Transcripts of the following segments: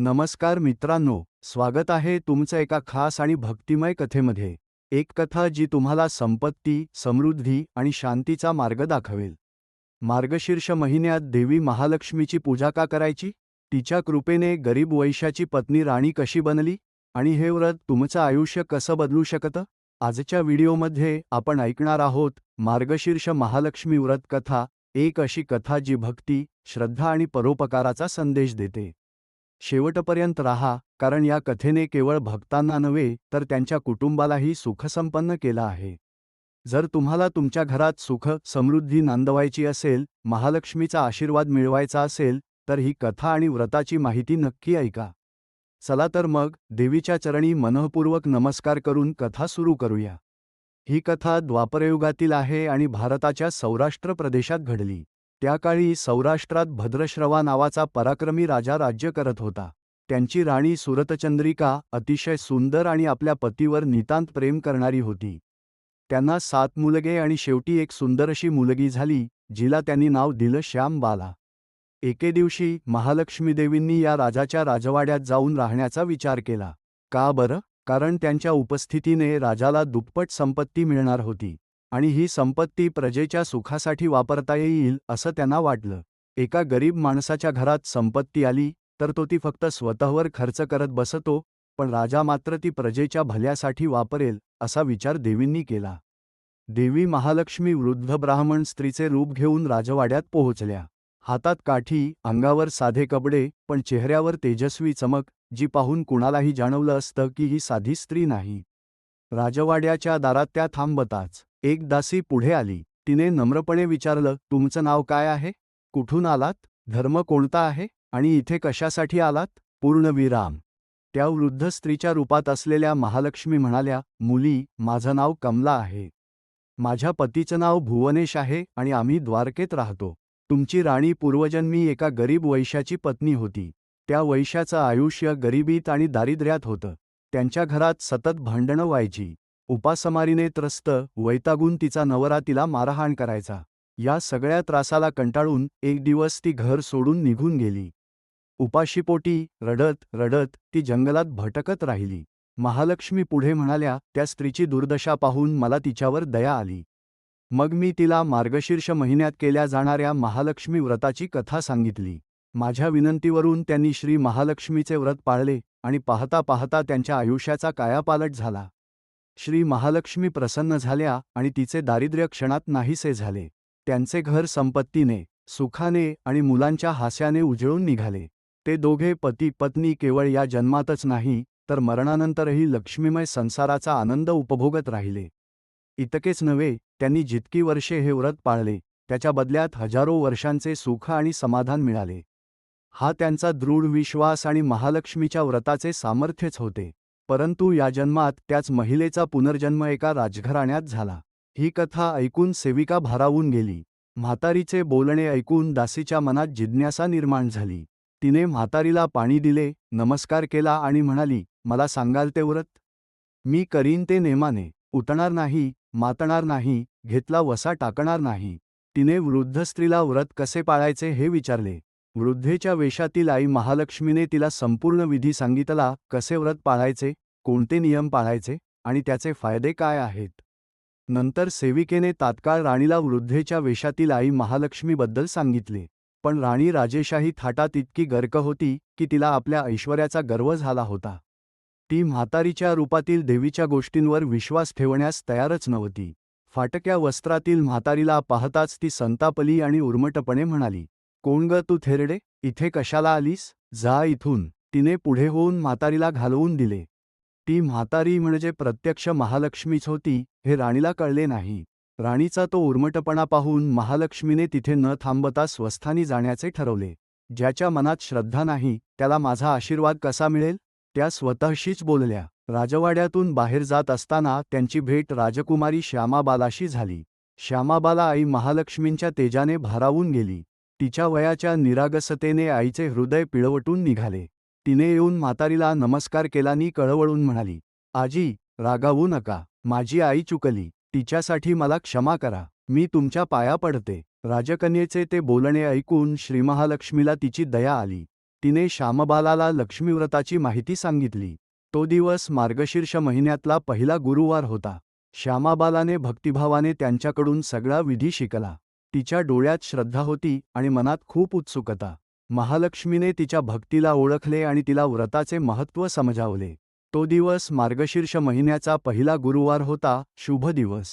नमस्कार मित्रांनो स्वागत आहे तुमचं एका खास आणि भक्तिमय कथेमध्ये. एक कथा जी तुम्हाला संपत्ती समृद्धी आणि शांतीचा मार्ग दाखवेल. मार्गशीर्ष महिन्यात देवी महालक्ष्मीची पूजा का करायची? तिच्या कृपेने गरीब वैशाची पत्नी राणी कशी बनली? आणि हे व्रत तुमचं आयुष्य कसं बदलू शकतं? आजच्या व्हिडिओमध्ये आपण ऐकणार आहोत मार्गशीर्ष महालक्ष्मी व्रत कथा. एक अशी कथा जी भक्ती श्रद्धा आणि परोपकाराचा संदेश देते. शेवटपर्यंत राहा कारण या कथेने केवळ भक्तांना नव्हे तर त्यांच्या कुटुंबालाही सुखसंपन्न केलं आहे. जर तुम्हाला तुमच्या घरात सुख समृद्धी नांदवायची असेल महालक्ष्मीचा आशीर्वाद मिळवायचा असेल तर ही कथा आणि व्रताची माहिती नक्की ऐका. चला तर मग देवीच्या चरणी मनःपूर्वक नमस्कार करून कथा सुरू करूया. ही कथा द्वापरयुगातील आहे आणि भारताच्या सौराष्ट्र प्रदेशात घडली. त्या काळी सौराष्ट्रात भद्रश्रवा नावाचा पराक्रमी राजा राज्य करत होता. त्यांची राणी सुरतचंद्रिका अतिशय सुंदर आणि आपल्या पतीवर नितांत प्रेम करणारी होती. त्यांना सात मुलगे आणि शेवटी एक सुंदर अशी मुलगी झाली जिला त्यांनी नाव दिलं श्यामबाला. एके दिवशी महालक्ष्मीदेवींनी या राजाच्या राजवाड्यात जाऊन राहण्याचा विचार केला. का बरं? कारण त्यांच्या उपस्थितीने राजाला दुप्पट संपत्ती मिळणार होती. आणि ही संपत्ती प्रजेच्या सुखासाठी वापरता येईल असं त्यांना वाटलं. एका गरीब माणसाच्या घरात संपत्ती आली तर तो ती फक्त स्वतःवर खर्च करत बसतो पण राजा मात्र ती प्रजेच्या भल्यासाठी वापरेल असा विचार देवींनी केला. देवी महालक्ष्मी वृद्ध ब्राह्मण स्त्रीचे रूप घेऊन राजवाड्यात पोहोचल्या. हातात काठी अंगावर साधे कपडे पण चेहऱ्यावर तेजस्वी चमक जी पाहून कुणालाही जाणवलं असतं की ही साधी स्त्री नाही. राजवाड्याच्या दारात त्या थांबताच. एक दासी पुढे आली. तिने नम्रपणे विचारलं तुमचं नाव काय आहे? कुठून आलात? धर्म कोणता आहे? आणि इथे कशासाठी आलात? पूर्णविराम त्या वृद्ध स्त्रीच्या रूपात असलेल्या महालक्ष्मी म्हणाल्या मुली माझं नाव कमला आहे. माझ्या पतीचं नाव भुवनेश आहे आणि आम्ही द्वारकेत राहतो. तुमची राणी पूर्वजन्मी एका गरीब वैश्याची पत्नी होती. त्या वैश्याचं आयुष्य गरिबीत आणि दारिद्र्यात होतं. त्यांच्या घरात सतत भांडणं व्हायची. उपासमारीने त्रस्त वैतागून तिचा नवरा तिला मारहाण करायचा. या सगळ्या त्रासाला कंटाळून एक दिवस ती घर सोडून निघून गेली. उपाशीपोटी रडत रडत ती जंगलात भटकत राहिली. महालक्ष्मी पुढे म्हणाल्या त्या स्त्रीची दुर्दशा पाहून मला तिच्यावर दया आली. मग मी तिला मार्गशीर्ष महिन्यात केल्या जाणाऱ्या महालक्ष्मी व्रताची कथा सांगितली. माझ्या विनंतीवरून त्यांनी श्री महालक्ष्मीचे व्रत पाळले आणि पाहता पाहता त्यांच्या आयुष्याचा कायापालट झाला. श्री महालक्ष्मी प्रसन्न झाल्या आणि तिचे दारिद्र्य क्षणात नाहीसे झाले. त्यांचे घर संपत्तीने सुखाने आणि मुलांच्या हास्याने उजळून निघाले. ते दोघे पती पत्नी केवळ या जन्मातच नाही तर मरणानंतरही लक्ष्मीमय संसाराचा आनंद उपभोगत राहिले. इतकेच नव्हे त्यांनी जितकी वर्षे हे व्रत पाळले त्याच्या बदल्यात हजारो वर्षांचे सुख आणि समाधान मिळाले. हा त्यांचा दृढ विश्वास आणि महालक्ष्मीच्या व्रताचे सामर्थ्यच होते. परंतु या जन्मात त्याच महिलेचा पुनर्जन्म एका राजघराण्यात झाला. ही कथा ऐकून सेविका भारावून गेली. म्हातारीचे बोलणे ऐकून दासीच्या मनात जिज्ञासा निर्माण झाली. तिने म्हातारीला पाणी दिले नमस्कार केला आणि म्हणाली मला सांगाल ते व्रत? मी करीन ते नेमाने. उतणार नाही मातणार नाही घेतला वसा टाकणार नाही. तिने वृद्ध स्त्रीला व्रत कसे पाळायचे हे विचारले. वृद्धेच्या वेशातील आई महालक्ष्मीने तिला संपूर्ण विधी सांगितला कसे व्रत पाळायचे कोणते नियम पाळायचे आणि त्याचे फायदे काय आहेत. नंतर सेविकेने तात्काळ राणीला वृद्धेच्या वेशातील आई महालक्ष्मीबद्दल सांगितले. पण राणी राजेशाही थाटात इतकी गर्क होती की तिला आपल्या ऐश्वर्याचा गर्व झाला होता. ती म्हातारीच्या रूपातील देवीच्या गोष्टींवर विश्वास ठेवण्यास तयारच नव्हती. फाटक्या वस्त्रातील म्हातारीला पाहताच ती संतापली आणि उर्मटपणे म्हणाली कोण ग तू थेरडे इथे कशाला आलीस? जा इथून. तिने पुढे होऊन म्हातारीला घालवून दिले. ती म्हातारी म्हणजे प्रत्यक्ष महालक्ष्मीच होती हे राणीला कळले नाही. राणीचा तो उर्मटपणा पाहून महालक्ष्मीने तिथे न थांबता स्वस्थानी जाण्याचे ठरवले. ज्याच्या मनात श्रद्धा नाही त्याला माझा आशीर्वाद कसा मिळेल? त्या स्वतःशीच बोलल्या. राजवाड्यातून बाहेर जात असताना त्यांची भेट राजकुमारी श्यामाबालाशी झाली. श्यामाबाला आई महालक्ष्मींच्या तेजाने भारावून गेली. तिच्या वयाच्या निरागसतेने आईचे हृदय पिळवटून निघाले. तिने येऊन म्हातारीला नमस्कार केलानी कळवळून म्हणाली आजी रागावू नका. माझी आई चुकली. तिच्यासाठी मला क्षमा करा. मी तुमच्या पाया पडते. राजकन्येचे ते बोलणे ऐकून श्रीमहालक्ष्मीला तिची दया आली. तिने श्यामबालाला लक्ष्मीव्रताची माहिती सांगितली. तो दिवस मार्गशीर्ष महिन्यातला पहिला गुरुवार होता. श्यामाबालाने भक्तिभावाने त्यांच्याकडून सगळा विधी शिकला. तिच्या डोळ्यात श्रद्धा होती आणि मनात खूप उत्सुकता. महालक्ष्मीने तिच्या भक्तीला ओळखले आणि तिला व्रताचे महत्त्व समजावले. तो दिवस मार्गशीर्ष महिन्याचा पहिला गुरुवार होता शुभ दिवस.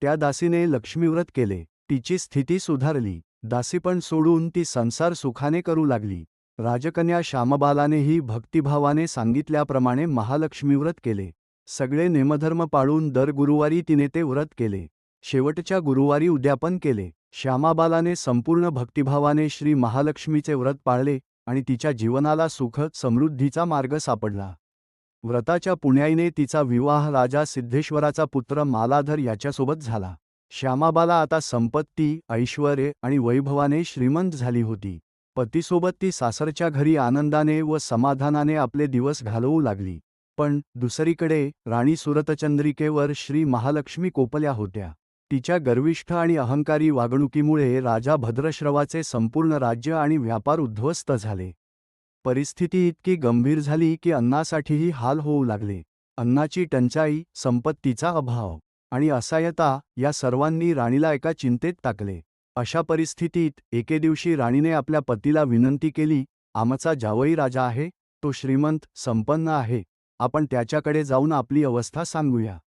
त्या दासीने लक्ष्मीव्रत केले. तिची स्थिती सुधारली. दासीपण सोडून ती संसार सुखाने करू लागली. राजकन्या श्यामबालानेही भक्तिभावाने सांगितल्याप्रमाणे महालक्ष्मीव्रत केले. सगळे नेमधर्म पाळून दर गुरुवारी तिने ते व्रत केले. शेवटच्या गुरुवारी उद्यापन केले. श्यामाबालाने संपूर्ण भक्तिभावाने श्री महालक्ष्मीचे व्रत पाळले आणि तिच्या जीवनाला सुख समृद्धीचा मार्ग सापडला. व्रताच्या पुण्याईने तिचा विवाह राजा सिद्धेश्वराचा पुत्र मालाधर याच्यासोबत झाला. श्यामाबाला आता संपत्ती ऐश्वर्य आणि वैभवाने श्रीमंत झाली होती. पतीसोबत ती सासरच्या घरी आनंदाने व समाधानाने आपले दिवस घालवू लागली. पण दुसरीकडे राणी सुरतचंद्रिकेवर श्री महालक्ष्मी कोपल्या होत्या. तिच्या गर्विष्ठ आणि अहंकारी वागणुकीमुळे राजा भद्रश्रवाचे संपूर्ण राज्य आणि व्यापार उद्ध्वस्त झाले. परिस्थिती इतकी गंभीर झाली की अन्नासाठीही हाल होऊ लागले. अन्नाची टंचाई संपत्तीचा अभाव आणि असहाय्यता या सर्वांनी राणीला एका चिंतेत टाकले. अशा परिस्थितीत एके दिवशी राणीने आपल्या पतीला विनंती केली आमचा जावई राजा आहे तो श्रीमंत संपन्न आहे. आपण त्याच्याकडे जाऊन आपली अवस्था सांगूया.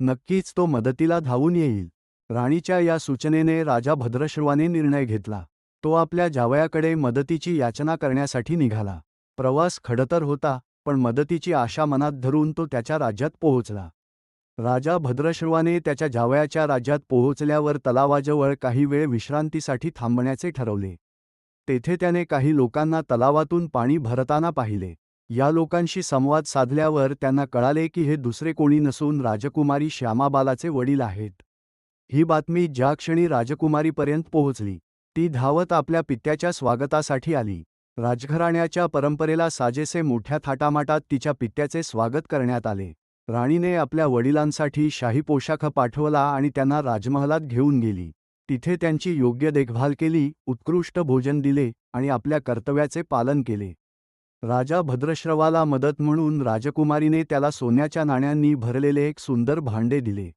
नक्कीच तो मदतीला धावून येईल. राणीच्या या सूचनेने राजा भद्रश्रवाने निर्णय घेतला. तो आपल्या जावयाकडे मदतीची याचना करण्यासाठी निघाला. प्रवास खडतर होता पण मदतीची आशा मनात धरून तो त्याच्या राज्यात पोहोचला. राजा भद्रश्रवाने त्याच्या जावयाच्या राज्यात पोहोचल्यावर तलावाजवळ काही वेळ विश्रांतीसाठी थांबण्याचे ठरवले. तेथे त्याने काही लोकांना तलावातून पाणी भरताना पाहिले. या लोकांशी संवाद साधल्यावर त्यांना कळाले की हे दुसरे कोणी नसून राजकुमारी श्यामाबालाचे वडील आहेत. ही बातमी ज्या क्षणी राजकुमारीपर्यंत पोहोचली ती धावत आपल्या पित्याच्या स्वागतासाठी आली. राजघराण्याच्या परंपरेला साजेसे मोठ्या थाटामाटात तिच्या पित्याचे स्वागत करण्यात आले. राणीने आपल्या वडिलांसाठी शाही पोशाख पाठवला आणि त्यांना राजमहलात घेऊन गेली. तिथे त्यांची योग्य देखभाल केली उत्कृष्ट भोजन दिले आणि आपल्या कर्तव्याचे पालन केले. राजा भद्रश्रवाला मदत म्हणून राजकुमारीने त्याला सोन्याच्या नाण्यांनी भरलेले एक सुंदर भांडे दिले.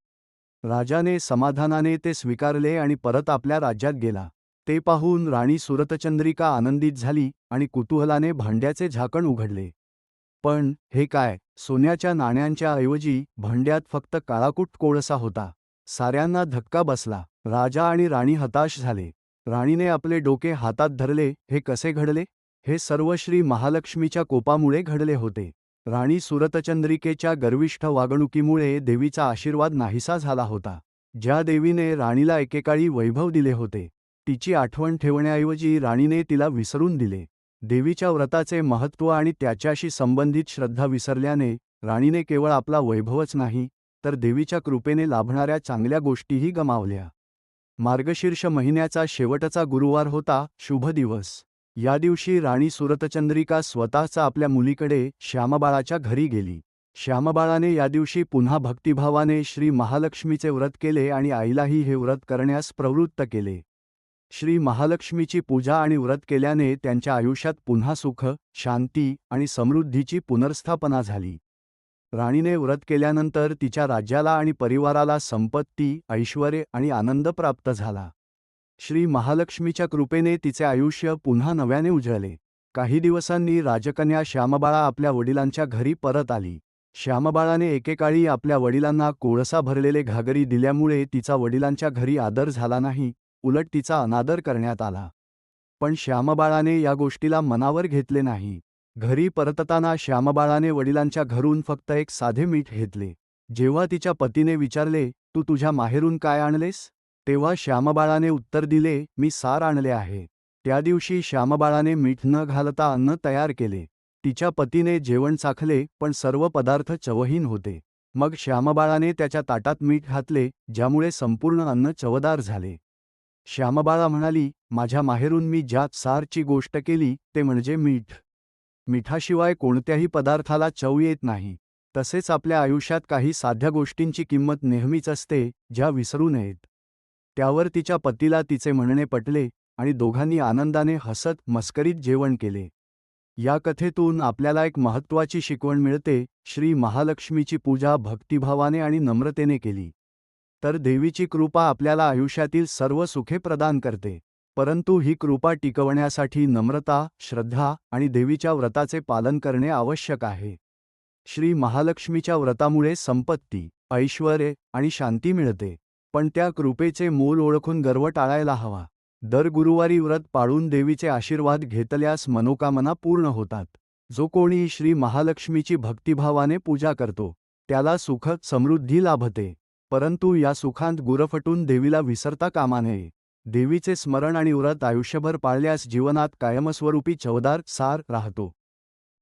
राजाने समाधानाने ते स्वीकारले आणि परत आपल्या राज्यात गेला. ते पाहून राणी सुरतचंद्रिका आनंदित झाली आणि कुतूहलाने भांड्याचे झाकण उघडले. पण हे काय सोन्याच्या नाण्यांच्या ऐवजी भांड्यात फक्त काळाकूट कोळसा होता. साऱ्यांना धक्का बसला. राजा आणि राणी हताश झाले. राणीने आपले डोके हातात धरले. हे कसे घडले? हे सर्व श्री महालक्ष्मीच्या कोपामुळे घडले होते. राणी सुरतचंद्रिकेच्या गर्विष्ठ वागणुकीमुळे देवीचा आशीर्वाद नाहीसा झाला होता. ज्या देवीने राणीला एकेकाळी वैभव दिले होते तिची आठवण ठेवण्याऐवजी राणीने तिला विसरून दिले. देवीच्या व्रताचे महत्त्व आणि त्याच्याशी संबंधित श्रद्धा विसरल्याने राणीने केवळ आपला वैभवच नाही तर देवीच्या कृपेने लाभणाऱ्या चांगल्या गोष्टीही गमावल्या. मार्गशीर्ष महिन्याचा शेवटचा गुरुवार होता शुभ दिवस. या दिवशी राणी सुरतचंद्रिका स्वतःचा आपल्या मुलीकडे श्यामबाळाच्या घरी गेली. श्यामबाळाने या दिवशी पुन्हा भक्तिभावाने श्री महालक्ष्मीचे व्रत केले आणि आईलाही हे व्रत करण्यास प्रवृत्त केले. श्री महालक्ष्मीची पूजा आणि व्रत केल्याने त्यांच्या आयुष्यात पुन्हा सुख शांती आणि समृद्धीची पुनर्स्थापना झाली. राणीने व्रत केल्यानंतर तिच्या राज्याला आणि परिवाराला संपत्ती ऐश्वर्य आणि आनंद प्राप्त झाला. श्री महालक्ष्मीच्या कृपेने तिचे आयुष्य पुन्हा नव्याने उजळले. काही दिवसांनी राजकन्या श्यामबाळा आपल्या वडिलांच्या घरी परत आली. श्यामबाळाने एकेकाळी आपल्या वडिलांना कोळसा भरलेले घागरी दिल्यामुळे तिचा वडिलांच्या घरी आदर झाला नाही उलट तिचा अनादर करण्यात आला. पण श्यामबाळाने या गोष्टीला मनावर घेतले नाही. घरी परतताना श्यामबाळाने वडिलांच्या घरून फक्त एक साधे मीठ घेतले. जेव्हा तिच्या पतीने विचारले तू तुझ्या माहेरून काय आणलेस? तेव्हा श्यामबाळाने उत्तर दिले मी सार आणले आहे. त्या दिवशी श्यामबाळाने मीठ न घालता अन्न तयार केले. तिच्या पतीने जेवण चाखले पण सर्व पदार्थ चवहीन होते. मग श्यामबाळाने त्याच्या ताटात मीठ घातले ज्यामुळे संपूर्ण अन्न चवदार झाले. श्यामबाळा म्हणाली माझ्या माहेरून मी ज्या सारची गोष्ट केली ते म्हणजे मीठ. मिठाशिवाय कोणत्याही पदार्थाला चव येत नाही. तसेच आपल्या आयुष्यात काही साध्या गोष्टींची किंमत नेहमीच असते ज्या विसरू नयेत. त्यावर तिच्या पतीला तिचे म्हणणे पटले आणि दोघांनी आनंदाने हसत मस्करीत जेवण केले. या कथेतून आपल्याला एक महत्त्वाची शिकवण मिळते श्री महालक्ष्मीची पूजा भक्तिभावाने आणि नम्रतेने केली. तर देवीची कृपा आपल्याला आयुष्यातील सर्व सुखे प्रदान करते परंतु ही कृपा टिकवण्यासाठी नम्रता श्रद्धा आणि देवीच्या व्रताचे पालन करणे आवश्यक आहे. श्री महालक्ष्मीच्या व्रतामुळे संपत्ती ऐश्वर्य आणि शांती मिळते. पण त्या कृपेचे मोल ओळखून गर्व टाळायला हवा. दर गुरुवारी व्रत पाळून देवीचे आशीर्वाद घेतल्यास मनोकामना पूर्ण होतात. जो कोणी श्री महालक्ष्मीची भक्तिभावाने पूजा करतो त्याला सुख समृद्धी लाभते. परंतु या सुखांत गुरफटून देवीला विसरता कामा नये. देवीचे स्मरण आणि व्रत आयुष्यभर पाळल्यास जीवनात कायमस्वरूपी चवदार सार राहतो.